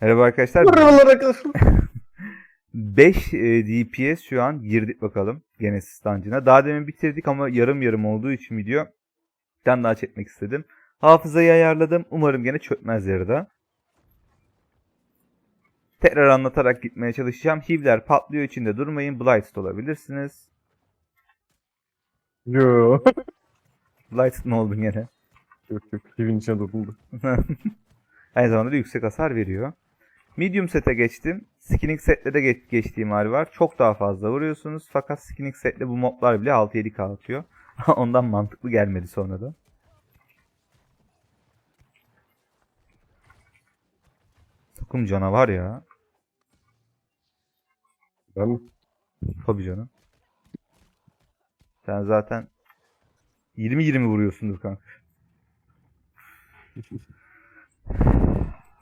Merhaba arkadaşlar. Merhabalar arkadaşlar. 5 e, DPS şu an girdik bakalım Genesis Dungeon'a. Daha demin bitirdik ama yarım yarım olduğu için video bir tane daha çekmek istedim. Hafızayı ayarladım. Umarım gene çökmez yarıda. Tekrar anlatarak gitmeye çalışacağım. Hivler patlıyor içinde durmayın. Blighted olabilirsiniz. Yo. Blighted ne oldun gene? Yok yok. Evin içine dokundu. Aynı zamanda da yüksek hasar veriyor. Medium sete geçtim. Skinning setle de geç, geçtiğim hali var. Çok daha fazla vuruyorsunuz. Fakat skinning setle bu moblar bile 6-7k atıyor. Ondan mantıklı gelmedi sonra da. Takım canavar ya. Ben Tabii canım. Sen zaten 20-20 vuruyorsundur kanka.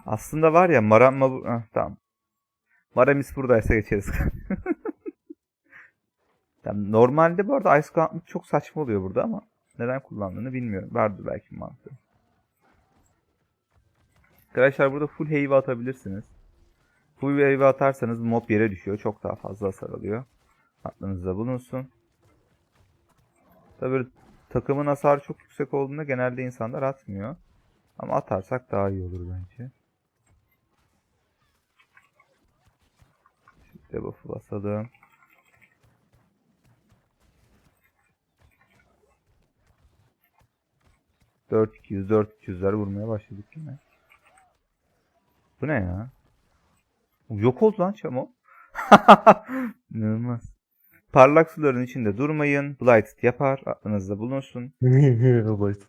Aslında var ya Maramma bu... Heh, tamam. Maramis buradaysa geçeriz. tamam, normalde bu arada Ice Gauntlet çok saçma oluyor burada ama neden kullandığını bilmiyorum. Vardır belki mantığı. Arkadaşlar burada full heavy atabilirsiniz. Full heavy atarsanız mob yere düşüyor. Çok daha fazla hasar alıyor. Aklınızda bulunsun. Böyle takımın hasarı çok yüksek olduğunda genelde insanlar atmıyor. Ama atarsak daha iyi olur bence. Şu debuff'u basalım. Dört 200 4 200'ler vurmaya başladık yine. Bu ne ya? Yok oldu lan çamo. İnanılmaz. Parlak suların içinde durmayın. Blighted yapar. Aklınızda bulunsun. Right.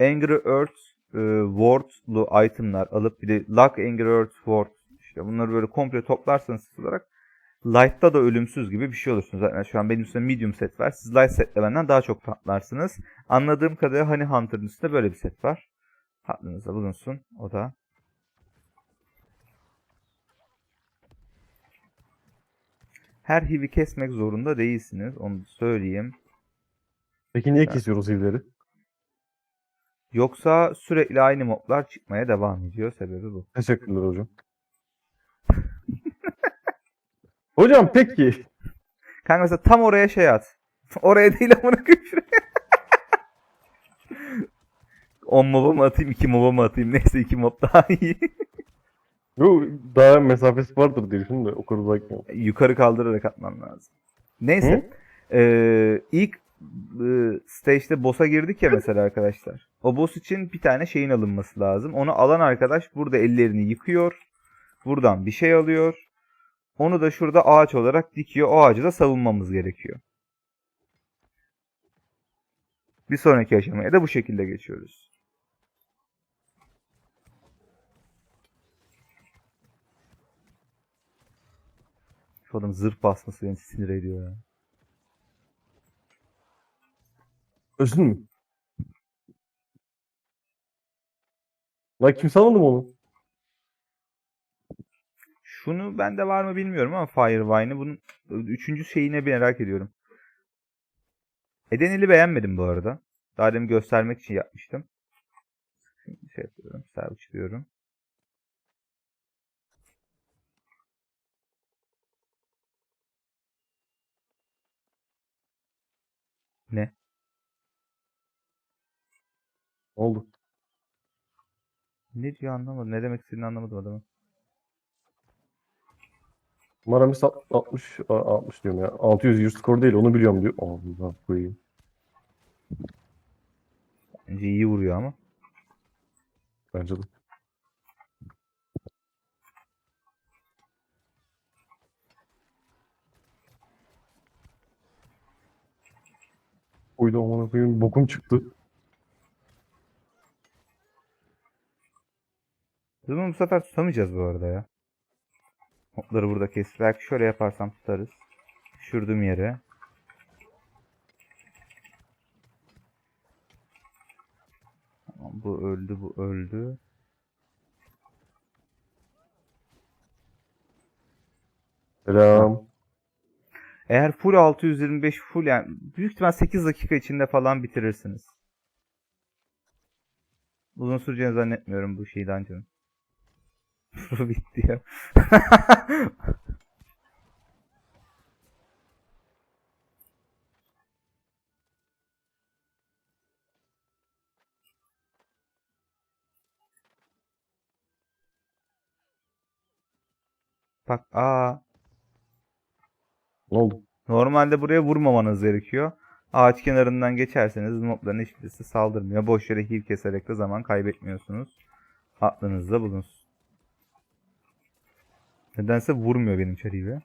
Angry Earth e, Ward'lu itemlar alıp bir de Luck Angry Earth Ward işte bunları böyle komple toplarsanız siz olarak Light'ta da ölümsüz gibi bir şey olursunuz. Zaten şu an benim üstümde medium set var. Siz light setle benden daha çok patlarsınız. Anladığım kadarıyla Honey Hunter'ın üstünde böyle bir set var. Aklınızda bulunsun. O da. Her hivi kesmek zorunda değilsiniz. Onu söyleyeyim. Peki niye kesiyoruz evleri? Yoksa sürekli aynı moblar çıkmaya devam ediyor. Sebebi bu. Teşekkürler hocam. Hocam peki. Kanka mesela tam oraya şey at. Oraya değil amına koyayım şuraya. 10 moba mı atayım 2 moba mı atayım neyse 2 mob daha iyi. Yo, daha mesafesi vardır diye düşündüm de o kadar uzak mı? Yukarı kaldırarak atman lazım. Neyse. Ee, ilk e, stage'de boss'a girdik ya mesela arkadaşlar. O boss için bir tane şeyin alınması lazım. Onu alan arkadaş burada ellerini yıkıyor. Buradan bir şey alıyor. Onu da şurada ağaç olarak dikiyor. O ağacı da savunmamız gerekiyor. Bir sonraki aşamaya da bu şekilde geçiyoruz. Şu adam zırh basması beni sinir ediyor ya. Özün mü? Lan kimse almadı mı onu? Şunu bende var mı bilmiyorum ama Firewine'ı bunun üçüncü şeyine bir merak ediyorum. Edenil'i beğenmedim bu arada. Daha demin göstermek için yapmıştım. Şimdi şey yapıyorum. Serv çıkıyorum. Ne oldu? Ne diyor anlamadım. Ne demek istediğini anlamadım adamın. Maramis alt- 60 a- 60 diyorum ya. 600 100 skor değil onu biliyorum diyor. Allah koyayım. Bence iyi vuruyor ama. Bence de. Oydu amına koyayım bokum çıktı. Biz bunu bu sefer tutamayacağız bu arada ya. Hopları burada kes. Belki şöyle yaparsam tutarız. Düşürdüğüm yere. Tamam, bu öldü, bu öldü. Selam. Eğer full 625 full yani büyük ihtimal 8 dakika içinde falan bitirirsiniz. Uzun süreceğini zannetmiyorum bu şeyi dungeon'ın. Bitti ya. Bak aa Ne oldu? Normalde buraya vurmamanız gerekiyor. Ağaç kenarından geçerseniz mobların hiçbirisi saldırmıyor. Boş yere heal keserek de zaman kaybetmiyorsunuz. Aklınızda bulunsun. Nedense vurmuyor benim çariği.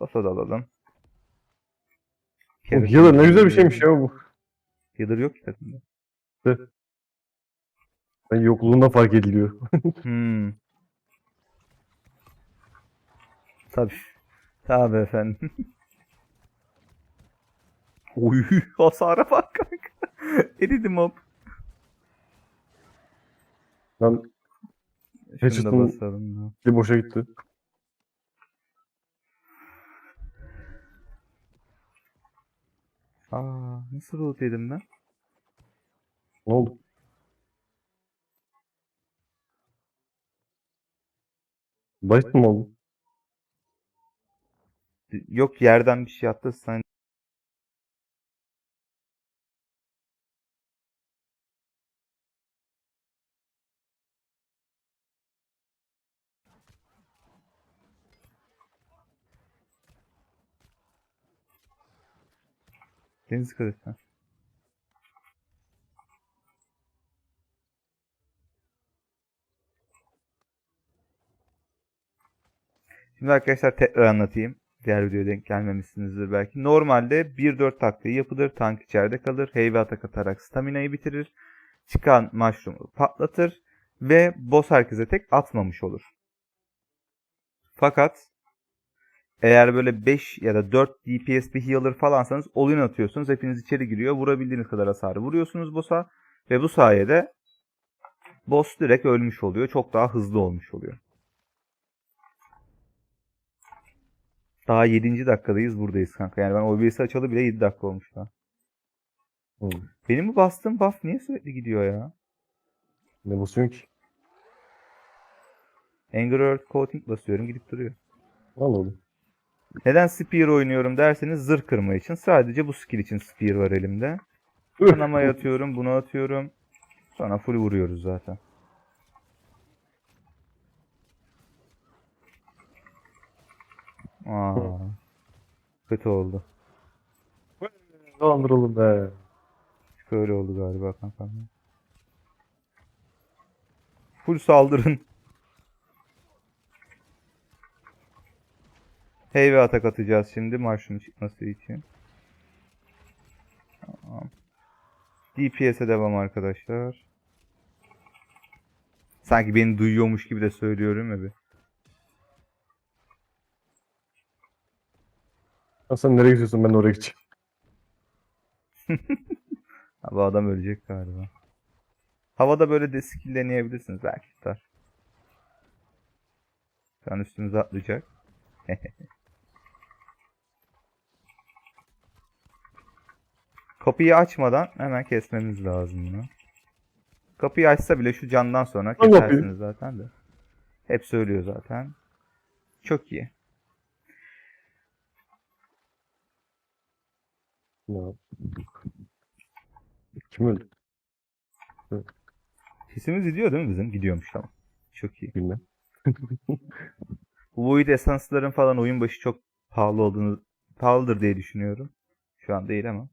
Basa da alalım. Oğlum, Healer ne güzel bir şeymiş ya bu. Healer yok ki takımda. Ben yokluğunda fark ediliyor. Hmm. Tabii. Tabii efendim. Oy hasara bak kanka. Eridim Şunu da Hatchet'ın- bir boşa gitti. Aa, nasıl root yedim ben? Ne oldu? Basit mı oldu? Yok yerden bir şey attı. Sen Deniz ha. Şimdi arkadaşlar tekrar anlatayım. Diğer videoya denk gelmemişsinizdir belki. Normalde 1-4 taktiği yapılır. Tank içeride kalır. Heavy atak atarak stamina'yı bitirir. Çıkan mushroom'u patlatır. Ve boss herkese tek atmamış olur. Fakat eğer böyle 5 ya da 4 DPS bir healer falansanız oyun atıyorsunuz. Hepiniz içeri giriyor. Vurabildiğiniz kadar hasarı vuruyorsunuz boss'a. Ve bu sayede boss direkt ölmüş oluyor. Çok daha hızlı olmuş oluyor. Daha 7. dakikadayız buradayız kanka. Yani ben OBS'i açalı bile 7 dakika olmuş daha. Hı. Benim bu bastığım buff niye sürekli gidiyor ya? Ne basıyorsun ki? Anger Earth Coating basıyorum gidip duruyor. Anladım. Neden Spear oynuyorum derseniz zırh kırma için. Sadece bu skill için Spear var elimde. Kanamaya atıyorum, bunu atıyorum. Sonra full vuruyoruz zaten. Aa, kötü oldu. Dolandıralım be. Böyle oldu galiba kankam. Full saldırın. Heavy atak atacağız şimdi marşın çıkması için. Tamam. DPS'e devam arkadaşlar. Sanki beni duyuyormuş gibi de söylüyorum ya bir. Ya sen nereye gidiyorsun ben de oraya gideceğim. Bu adam ölecek galiba. Havada böyle de skill deneyebilirsiniz belki tutar. Şu an üstümüze atlayacak. Kapıyı açmadan hemen kesmemiz lazım bunu. Kapıyı açsa bile şu candan sonra kesersiniz zaten de. Hep söylüyor zaten. Çok iyi. Ya. Kim öldü? Sesimiz gidiyor değil mi bizim? Gidiyormuş tamam. Çok iyi. Bilmem. Void esansların falan oyun başı çok pahalı olduğunu pahalıdır diye düşünüyorum. Şu an değil ama.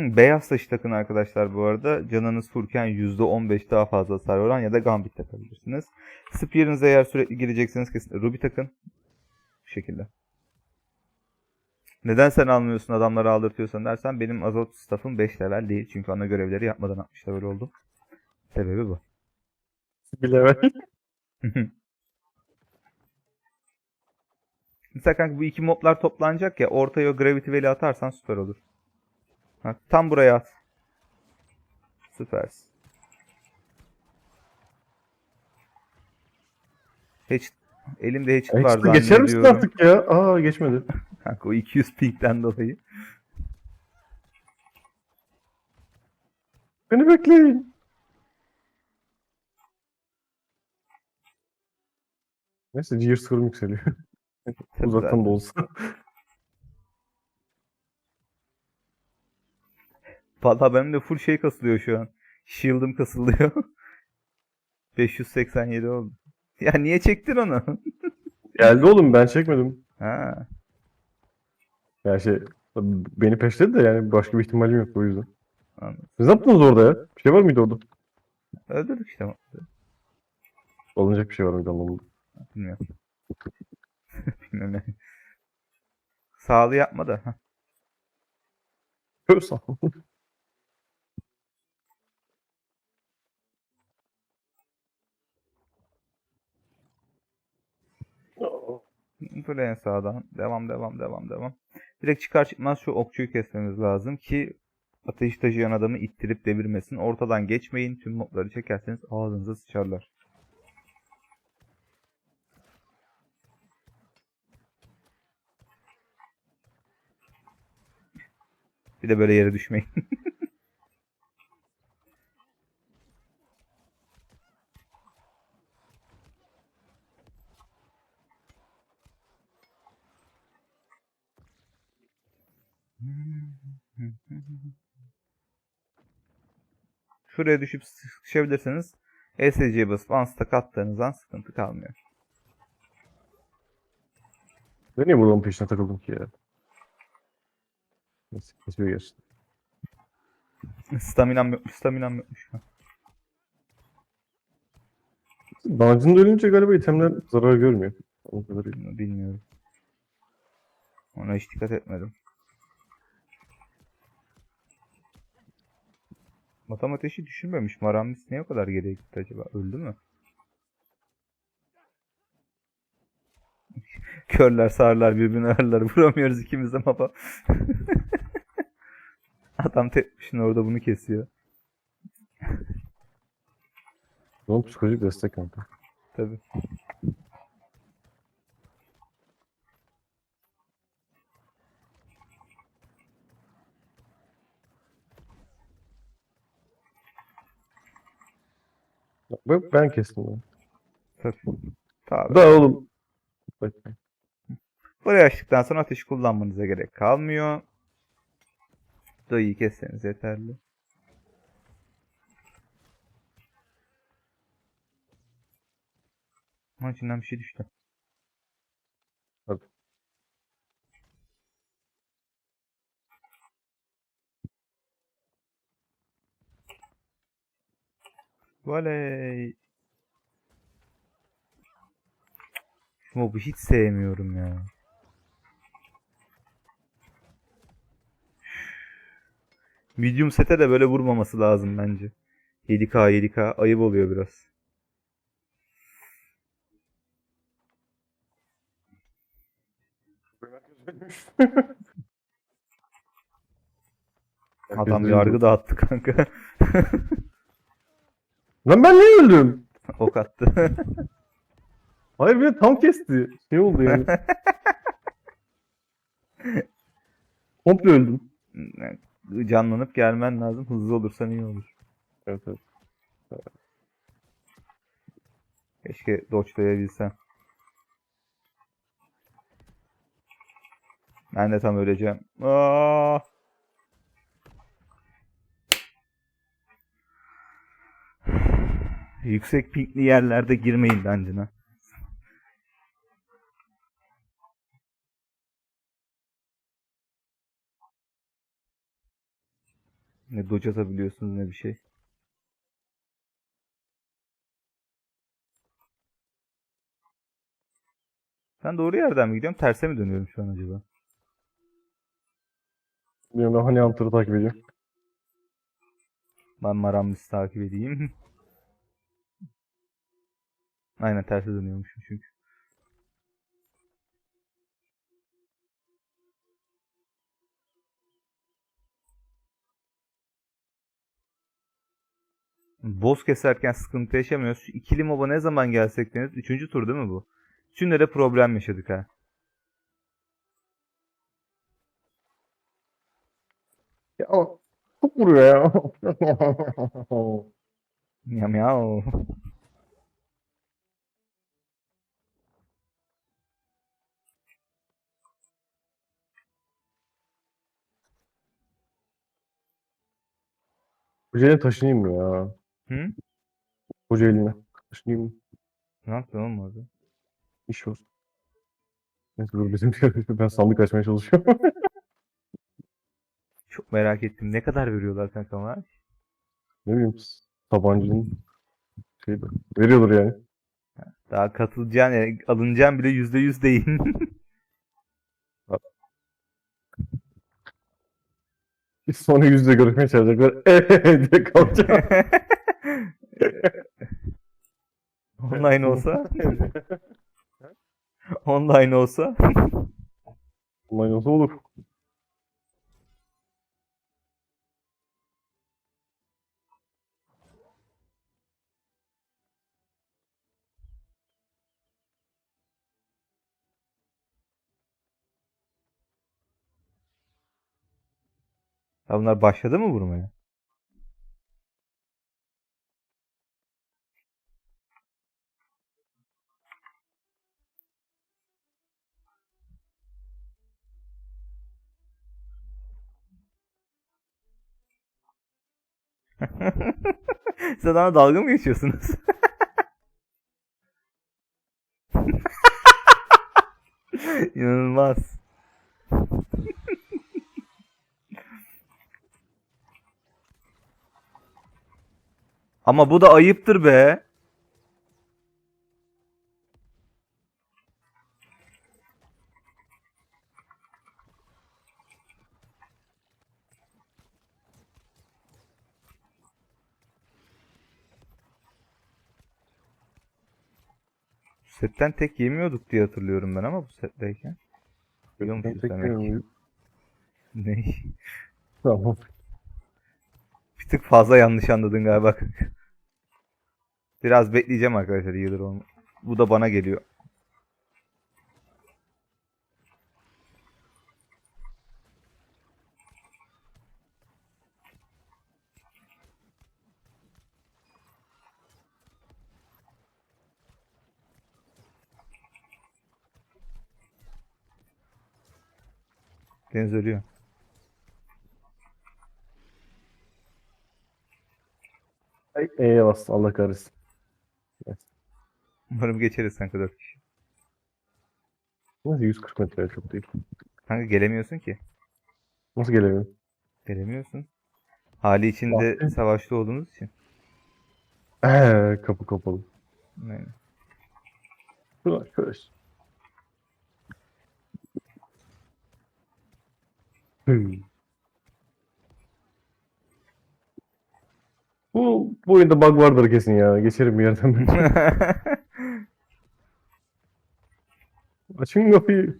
Hı, beyaz taşı takın arkadaşlar bu arada. Canınız fullken %15 daha fazla hasar oran ya da Gambit takabilirsiniz. Spear'ınıza eğer sürekli girecekseniz kesin Ruby takın. Bu şekilde. Neden sen almıyorsun adamları aldırtıyorsan dersen benim azot staff'ım 5 level değil. Çünkü ana görevleri yapmadan 60 level oldum. Sebebi bu. Bilemem. Mesela kanka bu iki moblar toplanacak ya ortaya o Gravity Valley atarsan süper olur. Ha, tam buraya at. Süpersin. Hatchet, elimde hatchet var Ekstra geçer misin zannediyorum. artık ya? Aa geçmedi. Kanka o 200 pingden dolayı. Beni bekleyin. Neyse gear score'um yükseliyor. Uzaktan da olsa. Valla benim de full şey kasılıyor şu an. Shield'ım kasılıyor. 587 oldu. Ya niye çektin onu? Geldi oğlum ben çekmedim. ha. Yani şey beni peşledi de yani başka bir ihtimalim yok o yüzden. Anladım. Siz ne yaptınız orada ya? Bir şey var mıydı orada? Öldürdük işte. Alınacak bir şey var mıydı anlamında? Bilmiyorum. Bilmiyorum. Sağlı yapma da. Heh. Çok ol. Buraya sağdan. Devam devam devam devam. Direkt çıkar çıkmaz şu okçuyu kesmemiz lazım ki ateş taşıyan adamı ittirip devirmesin. Ortadan geçmeyin. Tüm mobları çekerseniz ağzınıza sıçarlar. Bir de böyle yere düşmeyin. Şuraya düşüp sıkışabilirseniz ESC'ye basıp unstack attığınızdan sıkıntı kalmıyor. Ben niye buradan peşine takıldım ki ya? Neyse kesiyor gerçekten. Staminam yokmuş, staminam yokmuş. Dungeon'da ölünce galiba itemler zarar görmüyor. O kadarıyla. Bilmiyorum. Ona hiç dikkat etmedim. Matematiği düşünmemiş. Maramis niye o kadar geriye gitti acaba? Öldü mü? Körler sağırlar birbirini ararlar. Vuramıyoruz ikimiz de baba. Adam başına orada bunu kesiyor. Bunun psikolojik destek kanka. Tabi. Bak ben kestim onu. Tabi. Tabi. Da oğlum. Bak. Burayı açtıktan sonra ateş kullanmanıza gerek kalmıyor. Dayıyı kesseniz yeterli. Ha içinden bir şey düştü. Voley. Mobu hiç sevmiyorum ya. Medium sete de böyle vurmaması lazım bence. 7K 7K ayıp oluyor biraz. Adam yargı dağıttı kanka. Lan ben niye öldüm? ok attı. Hayır beni tam kesti. Şey oldu yani. Komple öldüm. Canlanıp gelmen lazım. Hızlı olursan iyi olur. Evet evet. Keşke dodge'layabilsem. Ben de tam öleceğim. Aa! Yüksek pinkli yerlerde girmeyin dungeon'a. Ne dodge atabiliyorsunuz ne bir şey. Ben doğru yerden mi gidiyorum? Terse mi dönüyorum şu an acaba? Bilmiyorum ben hani Hunter'ı takip ediyorum. Ben Maramlis'i takip edeyim. Aynen terse dönüyormuşum çünkü. Boss keserken sıkıntı yaşamıyoruz. Şu ikili moba ne zaman gelsek deniz? Üçüncü tur değil mi bu? Üçünde de problem yaşadık ha. Ya ama Çok vuruyor ya. Miyav miyav. Kocaeli'ne taşınayım mı ya? Hı? Kocaeli'ne taşınayım mı? Ne yaptın oğlum orada? İş var. Neyse dur bizim ben sandık açmaya çalışıyorum. Çok merak ettim. Ne kadar veriyorlar kanka maaş? ne bileyim tabancının şeyde veriyordur yani. Daha katılacağın, yani alınacağın bile yüzde yüz değil. Sonra yüzle görüşmeye çalışacaklar. Eee diye kalacağım. Online olsa, online olsa. Online olsa olur. Ya bunlar başladı mı vurmaya? Siz adamla dalga mı geçiyorsunuz? İnanılmaz. Ama bu da ayıptır be. Setten tek yemiyorduk diye hatırlıyorum ben ama bu setteyken. Demek ki. görüyorum. Ne? Tamam. Tık fazla yanlış anladın galiba. Biraz bekleyeceğim arkadaşlar healer olma. Bu da bana geliyor. Deniz ölüyor. E'ye bas. Allah kahretsin. Umarım geçeriz kanka 4 kişi. Neyse 140 metre çok değil. Kanka gelemiyorsun ki. Nasıl gelemiyorum? Gelemiyorsun. Hali içinde Baktım. savaşta olduğunuz için. Eee kapı kapalı. Yani. Şuradan şöyle. Hmm. Bu, oyunda bug vardır kesin ya. Geçerim bir yerden. Açın kapıyı.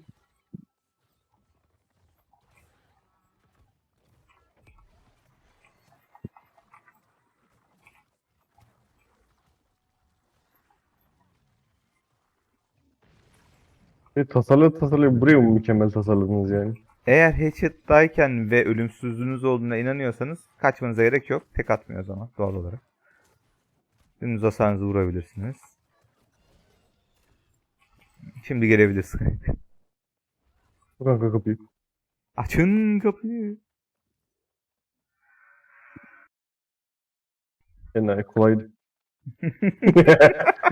E, tasarlı tasarlı buraya mı mükemmel tasarladınız yani? Eğer headshot'tayken ve ölümsüzlüğünüz olduğuna inanıyorsanız kaçmanıza gerek yok. Tek atmıyor o zaman doğal olarak. Dümdüz hasarınızı vurabilirsiniz. Şimdi gelebilirsiniz. Kanka kapıyı. Açın kapıyı. Yani kolaydı.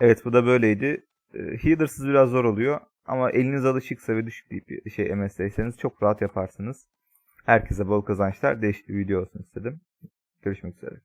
Evet bu da böyleydi. Ee, Healer'sız biraz zor oluyor. Ama eliniz alışıksa ve düşük bir şey MS'deyseniz çok rahat yaparsınız. Herkese bol kazançlar. Değişik bir video olsun istedim. Görüşmek üzere.